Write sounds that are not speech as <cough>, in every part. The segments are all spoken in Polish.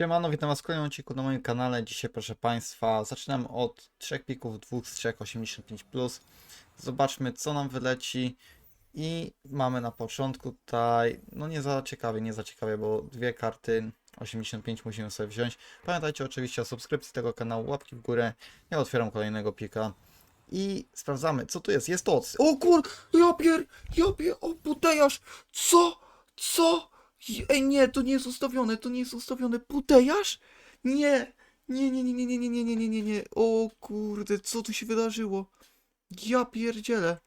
Siemano, witam was w kolejnym odcinku na moim kanale. Dzisiaj proszę Państwa, zaczynam od trzech pików, dwóch z trzech 85+. Zobaczmy co nam wyleci i mamy na początku tutaj, no nie za ciekawie, nie za ciekawie, bo dwie karty 85 musimy sobie wziąć. Pamiętajcie oczywiście o subskrypcji tego kanału, łapki w górę. Ja otwieram kolejnego pika i sprawdzamy co tu jest. Jest to, O kur... Ja pier... Ja pier... O putejarz! Co? Co? Ej, nie, to nie jest ustawione, to nie jest ustawione. Putejarz? Nie! Nie, nie, nie, nie, nie, nie, nie, nie, nie, nie, nie. O kurde, co tu się wydarzyło? Ja pierdzielę.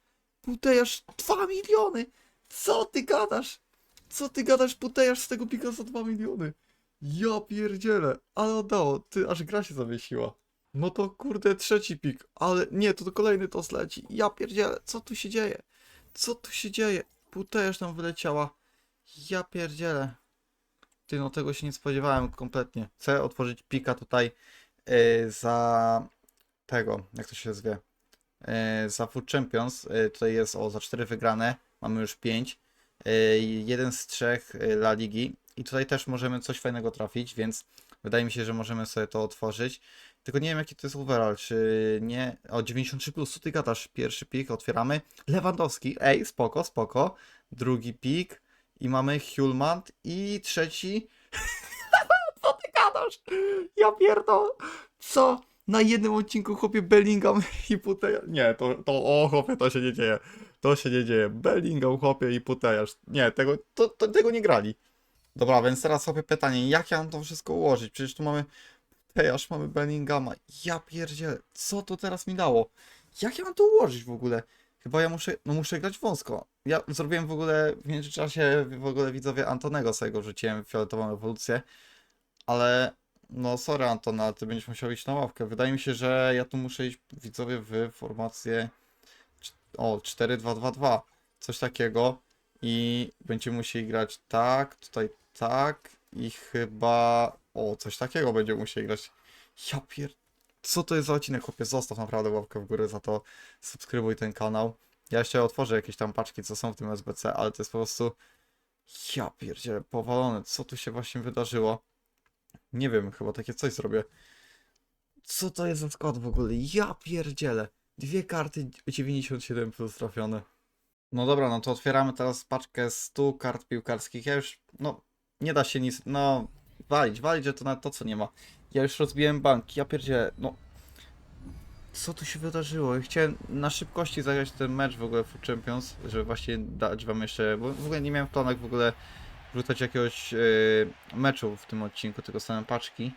Putejarz 2 miliony! Co ty gadasz? Co ty gadasz, putejarz z tego pika za 2 miliony? Ja pierdzielę, ale oddało, ty aż gra się zawiesiła. No to kurde trzeci pik, ale nie, to, to kolejny to zleci. Ja pierdzielę, co tu się dzieje? Co tu się dzieje? Putejarz nam wyleciała. Ja pierdzielę. Ty, no tego się nie spodziewałem kompletnie. Chcę otworzyć pika tutaj yy, za tego, jak to się zwie, yy, za Food Champions. Yy, tutaj jest o za 4 wygrane, mamy już 5. Yy, jeden z trzech La Ligi. I tutaj też możemy coś fajnego trafić, więc wydaje mi się, że możemy sobie to otworzyć. Tylko nie wiem jaki to jest overall, czy nie. O 93 plus, co ty gadasz? Pierwszy pik, otwieramy. Lewandowski, ej, spoko, spoko. Drugi pik i mamy Hulmand i trzeci. <laughs> co ty gadasz? Ja pierdolę. Co? Na jednym odcinku chłopie Bellingham <laughs> i Putejarz. Nie, to, to o chłopie, to się nie dzieje. To się nie dzieje. Bellingham chłopie i Putejarz. Nie, tego, to, to, tego nie grali. Dobra, więc teraz sobie pytanie, jak ja mam to wszystko ułożyć? Przecież tu mamy Putejarz, mamy Bellingama. Ja pierdzielę, co to teraz mi dało? Jak ja mam to ułożyć w ogóle? Chyba ja muszę, no muszę grać wąsko. Ja zrobiłem w ogóle w międzyczasie, w ogóle widzowie Antonego sobie rzuciłem fioletową ewolucję, ale no sorry Anton, ale ty będziesz musiał iść na ławkę. Wydaje mi się, że ja tu muszę iść widzowie w formację o 4-2-2-2, coś takiego i będziemy musieli grać tak, tutaj tak i chyba o coś takiego będziemy musieli grać. Ja pier... Co to jest za odcinek, chłopie? Zostaw naprawdę łapkę w górę za to, subskrybuj ten kanał. Ja jeszcze otworzę jakieś tam paczki, co są w tym SBC, ale to jest po prostu... Ja pierdzielę, powalone. Co tu się właśnie wydarzyło? Nie wiem, chyba takie coś zrobię. Co to jest za skład w ogóle? Ja pierdzielę. Dwie karty 97 plus trafione. No dobra, no to otwieramy teraz paczkę 100 kart piłkarskich. Ja już, no, nie da się nic, no, walić, walić, że to na to, co nie ma. Ja już rozbiłem bank, ja pierdzielę, no. Co tu się wydarzyło? Chciałem na szybkości zagrać ten mecz w ogóle Food Champions, żeby właśnie dać wam jeszcze, bo w ogóle nie miałem w planach w ogóle wrzucać jakiegoś yy, meczu w tym odcinku, tylko same paczki.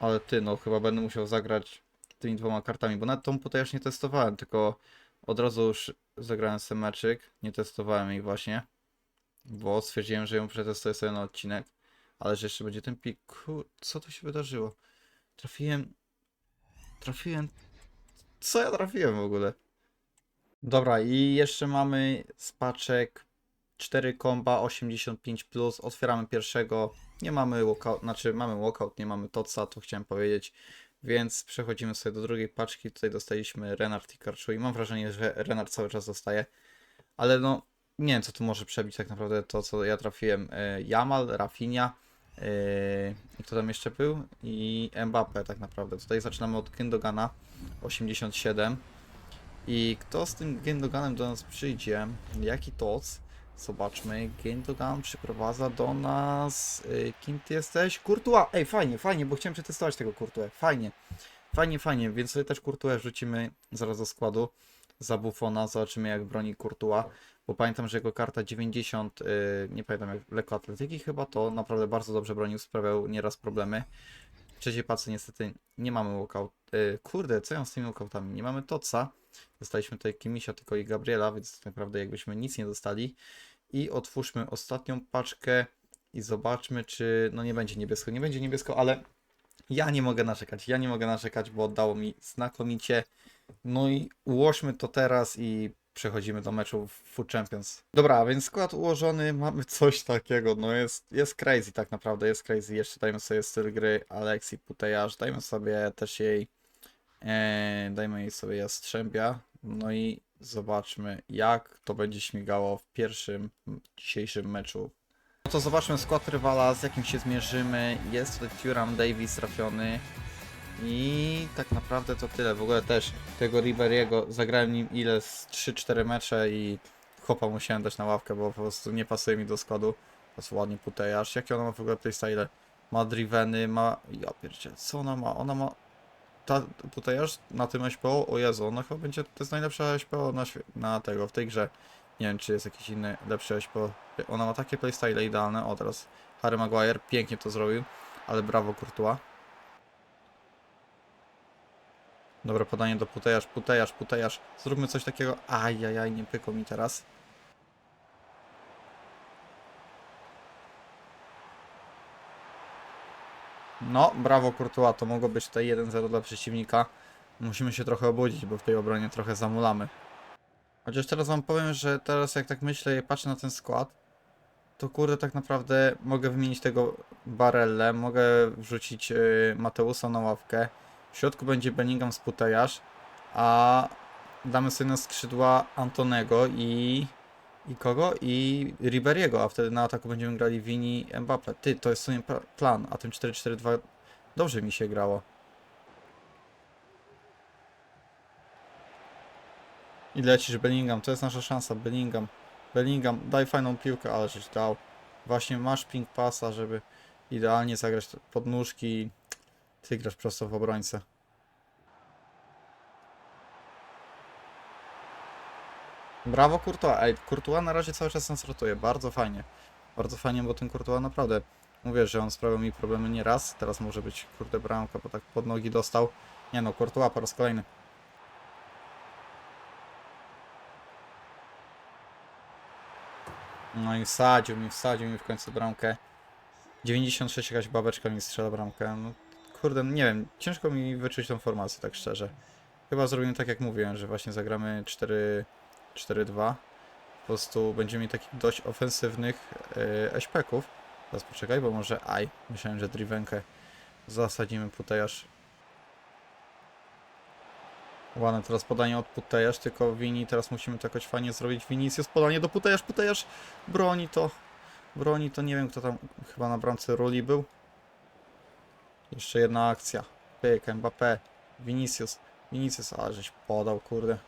Ale ty, no chyba będę musiał zagrać tymi dwoma kartami, bo nawet tą tutaj już nie testowałem, tylko od razu już zagrałem sobie meczyk, nie testowałem jej właśnie, bo stwierdziłem, że ją przetestuję sobie na odcinek, ale że jeszcze będzie ten pik. Co tu się wydarzyło? Trafiłem... Trafiłem... Co ja trafiłem w ogóle? Dobra, i jeszcze mamy z paczek 4 komba 85+, plus. otwieramy pierwszego, nie mamy walkout, znaczy mamy walkout, nie mamy toca, to chciałem powiedzieć, więc przechodzimy sobie do drugiej paczki, tutaj dostaliśmy Renard i Karczu i mam wrażenie, że Renard cały czas dostaje, ale no, nie wiem co tu może przebić tak naprawdę to, co ja trafiłem, e, Jamal, Rafinha, e, i kto tam jeszcze był? I Mbappe tak naprawdę, tutaj zaczynamy od Gündogana, 87, i kto z tym Gendoganem do nas przyjdzie? Jaki toc? Zobaczmy. Gendogan przyprowadza do nas. y, Kim ty jesteś? Courtois! Ej, fajnie, fajnie, bo chciałem przetestować tego Courtois. Fajnie. Fajnie, fajnie, więc sobie też Courtois wrzucimy zaraz do składu. Za Buffona, zobaczymy jak broni Courtois. Bo pamiętam, że jego karta 90, y, nie pamiętam jak lekkoatletyki chyba, to naprawdę bardzo dobrze bronił, sprawiał nieraz problemy. W trzeciej pacy niestety nie mamy walkout. Y, kurde, co ja z tymi walkoutami? Nie mamy Toca. Dostaliśmy tutaj Kimisia, tylko i Gabriela, więc tak naprawdę jakbyśmy nic nie dostali. I otwórzmy ostatnią paczkę i zobaczmy, czy no nie będzie niebiesko. Nie będzie niebiesko, ale ja nie mogę narzekać. Ja nie mogę narzekać, bo oddało mi znakomicie. No i ułożmy to teraz i przechodzimy do meczu Food Champions. Dobra, więc skład ułożony, mamy coś takiego, no jest, jest crazy tak naprawdę, jest crazy. Jeszcze dajmy sobie styl gry Alexi Putejarz, dajmy sobie też jej, e, dajmy jej sobie Jastrzębia, no i zobaczmy jak to będzie śmigało w pierwszym dzisiejszym meczu To zobaczmy skład rywala, z jakim się zmierzymy. Jest tutaj Turam Davis trafiony. I tak naprawdę to tyle. W ogóle też tego Riberiego zagrałem nim ile z 3-4 mecze i chłopa musiałem dać na ławkę, bo po prostu nie pasuje mi do składu. To jest ładnie. Jakie ona ma w ogóle playstyle? Ma driveny, ma... Ja pierdzie, co ona ma? Ona ma... Ta na tym SPO? O Jezu, ona chyba będzie... To jest najlepsza SPO na, na tego, w tej grze. Nie wiem, czy jest jakiś inny lepszy SPO. Ona ma takie playstyle idealne. O, teraz Harry Maguire pięknie to zrobił, ale brawo Courtois. Dobre podanie do Putejasz, Putejasz, Putejasz. Zróbmy coś takiego. Ajajaj, nie pykło mi teraz. No, brawo Courtois, to mogło być tutaj 1-0 dla przeciwnika. Musimy się trochę obudzić, bo w tej obronie trochę zamulamy. Chociaż teraz wam powiem, że teraz jak tak myślę i patrzę na ten skład, to kurde tak naprawdę mogę wymienić tego Barellę, mogę wrzucić yy, Mateusa na ławkę. W środku będzie Bellingham z Putejasz, a damy sobie na skrzydła Antonego i... I kogo? I Riberiego, a wtedy na ataku będziemy grali Vini Mbappe. Ty, to jest w sumie pla- plan, a tym 4-4-2 dobrze mi się grało. I lecisz Bellingham, to jest nasza szansa, Bellingham. Bellingham, daj fajną piłkę, ale żeś dał. Właśnie masz ping pasa, żeby idealnie zagrać te podnóżki i ty grasz prosto w obrońcę. Brawo Courtois. Ej, Courtois na razie cały czas nas ratuje. Bardzo fajnie. Bardzo fajnie, bo ten Courtois naprawdę... Mówię, że on sprawiał mi problemy nie raz. Teraz może być, kurde, bramka, bo tak pod nogi dostał. Nie no, Courtois po raz kolejny. No i wsadził mi, wsadził mi w końcu bramkę. 96 jakaś babeczka mi strzela bramkę. No, kurde, nie wiem, ciężko mi wyczuć tą formację, tak szczerze. Chyba zrobimy tak jak mówiłem, że właśnie zagramy 4 4-2. Po prostu będziemy mieli takich dość ofensywnych yy, eśpeków. Teraz poczekaj, bo może aj. Myślałem, że drivenkę zasadzimy Putejasz. Ładne teraz podanie od Putejasz, tylko Wini teraz musimy to jakoś fajnie zrobić. Vinicius podanie do Putejasz, Putejasz broni to. Broni to, nie wiem kto tam chyba na bramce roli był. Jeszcze jedna akcja. Pyk, Mbappé, Vinicius. Vinicius, ale żeś podał, kurde.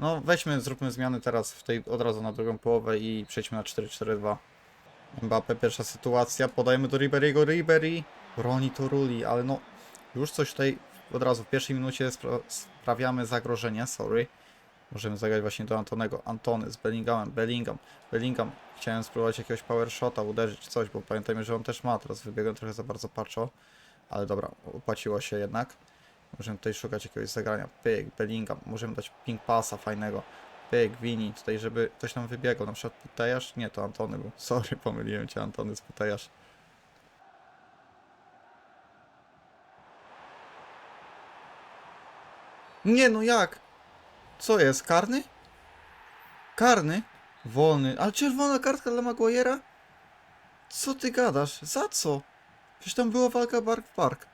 No weźmy, zróbmy zmiany teraz w tej od razu na drugą połowę i przejdźmy na 4-4-2. Mbappé, pierwsza sytuacja, podajemy do Riberiego, Ribery broni to ruli, ale no już coś tutaj od razu w pierwszej minucie spra sprawiamy zagrożenie, sorry. Możemy zagrać właśnie do Antonego, Antony z Bellinghamem, Bellingham, Bellingham. Chciałem spróbować jakiegoś power shota, uderzyć coś, bo pamiętajmy, że on też ma, teraz wybiegłem trochę za bardzo patrzo, ale dobra, opłaciło się jednak. Możemy tutaj szukać jakiegoś zagrania. Pyk, Bellingham. Możemy dać ping pasa fajnego. Pyk, Vini. Tutaj, żeby ktoś nam wybiegał. Na przykład Putejasz. Nie, to Antony był. <laughs> Sorry, pomyliłem cię. Antony z Putejasz. Nie, no jak? Co jest? Karny? Karny? Wolny. Ale czerwona kartka dla Maguire'a? Co ty gadasz? Za co? Przecież tam była walka bark w bark.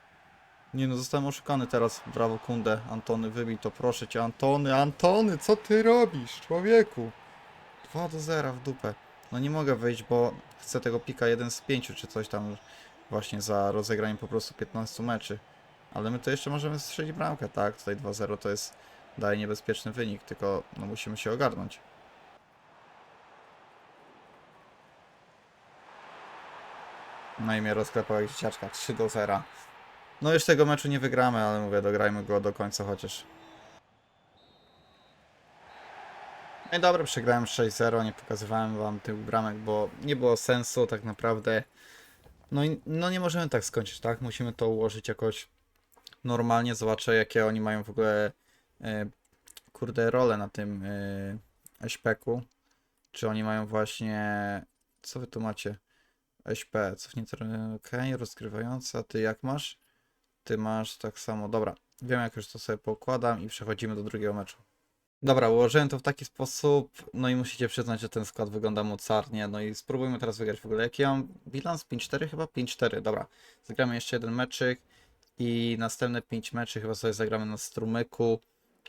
Nie no, zostałem oszukany teraz. Brawo Kunde. Antony, wybij to, proszę cię. Antony, Antony, co ty robisz, człowieku? 2 do 0 w dupę. No nie mogę wejść, bo chcę tego pika 1 z 5 czy coś tam właśnie za rozegranie po prostu 15 meczy. Ale my to jeszcze możemy strzelić bramkę, tak? Tutaj 2-0 to jest, daje niebezpieczny wynik, tylko no musimy się ogarnąć. No i mnie dzieciaczka, 3 do 0. No już tego meczu nie wygramy, ale mówię, dograjmy go do końca chociaż. No i dobra, przegrałem 6-0, nie pokazywałem wam tych bramek, bo nie było sensu tak naprawdę. No i no nie możemy tak skończyć, tak? Musimy to ułożyć jakoś normalnie, zobaczę jakie oni mają w ogóle e, kurde role na tym e, SPK-u. Czy oni mają właśnie... Co wy tu macie? SP, cofnięte, ok, rozgrywająca, ty jak masz? Ty masz tak samo. Dobra, wiem jak już to sobie pokładam i przechodzimy do drugiego meczu. Dobra, ułożyłem to w taki sposób, no i musicie przyznać, że ten skład wygląda mocarnie, no i spróbujmy teraz wygrać w ogóle. Jaki ja mam bilans? 5-4 chyba? 5-4, dobra. Zagramy jeszcze jeden meczyk i następne 5 meczy chyba sobie zagramy na strumyku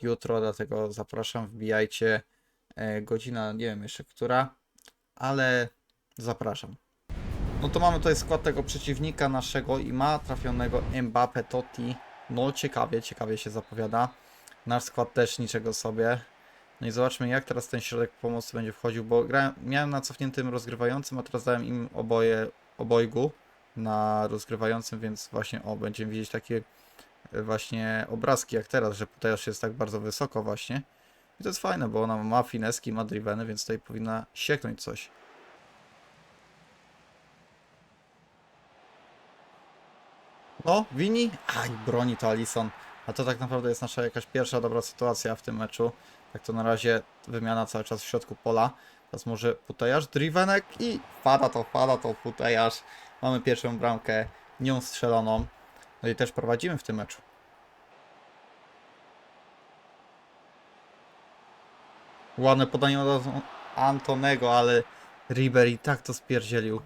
jutro, dlatego zapraszam, wbijajcie. E, godzina, nie wiem jeszcze która, ale zapraszam. No to mamy tutaj skład tego przeciwnika naszego i ma trafionego Mbappe Totti. No ciekawie, ciekawie się zapowiada. Nasz skład też niczego sobie. No i zobaczmy jak teraz ten środek pomocy będzie wchodził, bo grałem, miałem na cofniętym rozgrywającym, a teraz dałem im oboje, obojgu na rozgrywającym, więc właśnie o, będziemy widzieć takie e, właśnie obrazki jak teraz, że Putejasz jest tak bardzo wysoko właśnie. I to jest fajne, bo ona ma fineski, ma driveny, więc tutaj powinna sieknąć coś. No, Wini? Aj, broni to Alison. A to tak naprawdę jest nasza jakaś pierwsza dobra sytuacja w tym meczu. Tak to na razie wymiana cały czas w środku pola. Teraz może Putejasz, Drivenek i pada to, pada to Putejasz. Mamy pierwszą bramkę nią strzeloną. No i też prowadzimy w tym meczu. Ładne podanie od Antonego, ale Ribery tak to spierdzielił.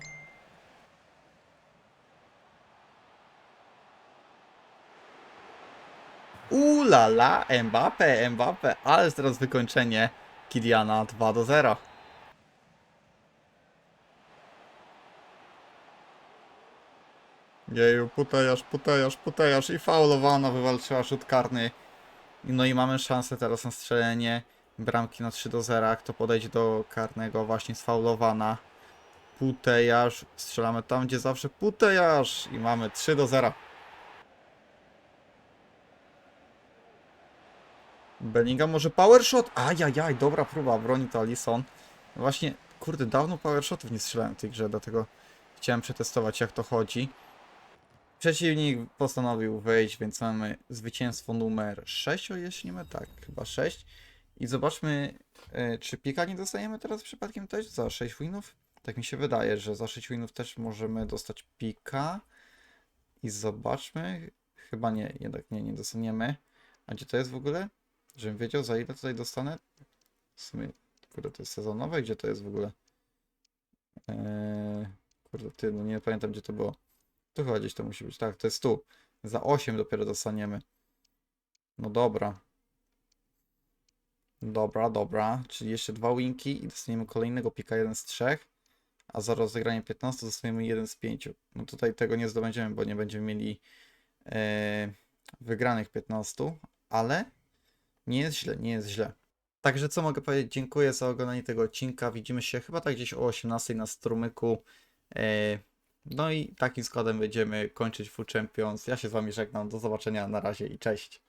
Ulala, Mbappe, Mbappe, ale teraz wykończenie Kiliana 2 do 0. Jeju, putejasz, putejasz, putejasz i faulowana wywalczyła rzut karny. No i mamy szansę teraz na strzelenie bramki na 3 do 0. Kto podejdzie do karnego właśnie sfaulowana. Putejasz, strzelamy tam gdzie zawsze putejasz i mamy 3 do 0. Bellingham może power shot? Ajajaj, dobra próba, broni to Alison. Właśnie, kurde, dawno power shotów nie strzelałem w tej grze, dlatego chciałem przetestować jak to chodzi. Przeciwnik postanowił wejść, więc mamy zwycięstwo numer 6, o jeśli nie my, tak, chyba 6. I zobaczmy, e, czy pika nie dostajemy teraz przypadkiem też za 6 winów? Tak mi się wydaje, że za 6 winów też możemy dostać pika. I zobaczmy, chyba nie, jednak nie, nie dostaniemy. A gdzie to jest w ogóle? Żebym wiedział za ile tutaj dostanę. W sumie, kurde, to jest sezonowe, gdzie to jest w ogóle? Eee, kurde, ty, no nie pamiętam gdzie to było. Tu chyba gdzieś to musi być, tak, to jest tu. Za 8 dopiero dostaniemy. No dobra. Dobra, dobra, czyli jeszcze dwa winki i dostaniemy kolejnego pika, jeden z trzech. A za rozegranie 15 dostaniemy jeden z pięciu. No tutaj tego nie zdobędziemy, bo nie będziemy mieli e, wygranych 15, ale nie jest źle, nie jest źle. Także co mogę powiedzieć? Dziękuję za oglądanie tego odcinka. Widzimy się chyba tak gdzieś o 18 na strumyku. E, No i takim składem będziemy kończyć Food Champions. Ja się z Wami żegnam. Do zobaczenia. Na razie i cześć.